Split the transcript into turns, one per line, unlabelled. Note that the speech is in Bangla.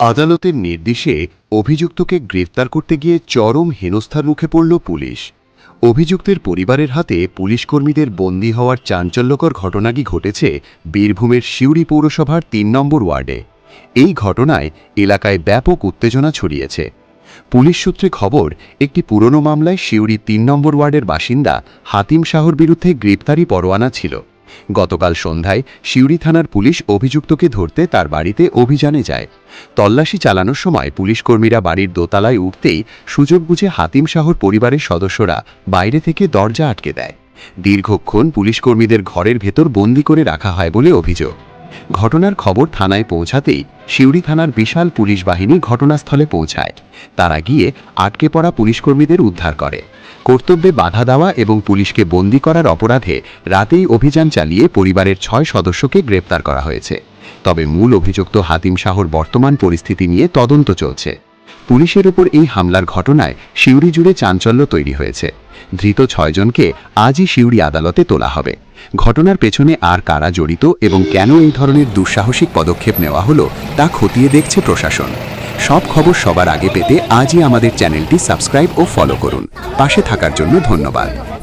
আদালতের নির্দেশে অভিযুক্তকে গ্রেফতার করতে গিয়ে চরম হেনস্থার মুখে পড়ল পুলিশ। অভিযুক্তের পরিবারের হাতে পুলিশ কর্মীদের বন্দী হওয়ার চাঞ্চল্যকর ঘটনাটি ঘটেছে বীরভূমের সিউড়ি পৌরসভার তিন নম্বর ওয়ার্ডে? এই ঘটনায় এলাকায় ব্যাপক উত্তেজনা ছড়িয়েছে। পুলিশ সূত্রে খবর, একটি পুরনো মামলায় সিউড়ি তিন নম্বর ওয়ার্ডের বাসিন্দা হাতিম শাহর বিরুদ্ধে গ্রেপ্তারি পরোয়ানা ছিল। গতকাল সন্ধ্যায় সিউড়ি থানার পুলিশ অভিযুক্তকে ধরতে তার বাড়িতে অভিযানে যায়। তল্লাশি চালানোর সময় পুলিশকর্মীরা বাড়ির দোতলায় উঠতেই সুযোগ বুঝে হাতিম শাহর পরিবারের সদস্যরা বাইরে থেকে দরজা আটকে দেয়। দীর্ঘক্ষণ পুলিশকর্মীদের ঘরের ভেতর বন্দি করে রাখা হয় বলে অভিযোগ। ঘটনার খবর থানায় পৌঁছাতেই সিউড়ি থানার বিশাল পুলিশ বাহিনী ঘটনাস্থলে পৌঁছায়। তারা গিয়ে আটকে পড়া পুলিশকর্মীদের উদ্ধার করে। কর্তব্যে বাধা দেওয়া এবং পুলিশকে বন্দি করার অপরাধে রাতেই অভিযান চালিয়ে পরিবারের ছয় সদস্যকে গ্রেপ্তার করা হয়েছে। তবে মূল অভিযুক্ত হাতিম শাহর বর্তমান পরিস্থিতি নিয়ে তদন্ত চলছে। পুলিশের উপর এই হামলার ঘটনায় সিউড়ি জুড়ে চাঞ্চল্য তৈরি হয়েছে। ধৃত ছয়জনকে আজই সিউড়ি আদালতে তোলা হবে। ঘটনার পেছনে আর কারা জড়িত এবং কেন এই ধরনের দুঃসাহসিক পদক্ষেপ নেওয়া হলো, তা খতিয়ে দেখছে প্রশাসন। সব খবর সবার আগে পেতে আজই আমাদের চ্যানেলটি সাবস্ক্রাইব ও ফলো করুন। পাশে থাকার জন্য ধন্যবাদ।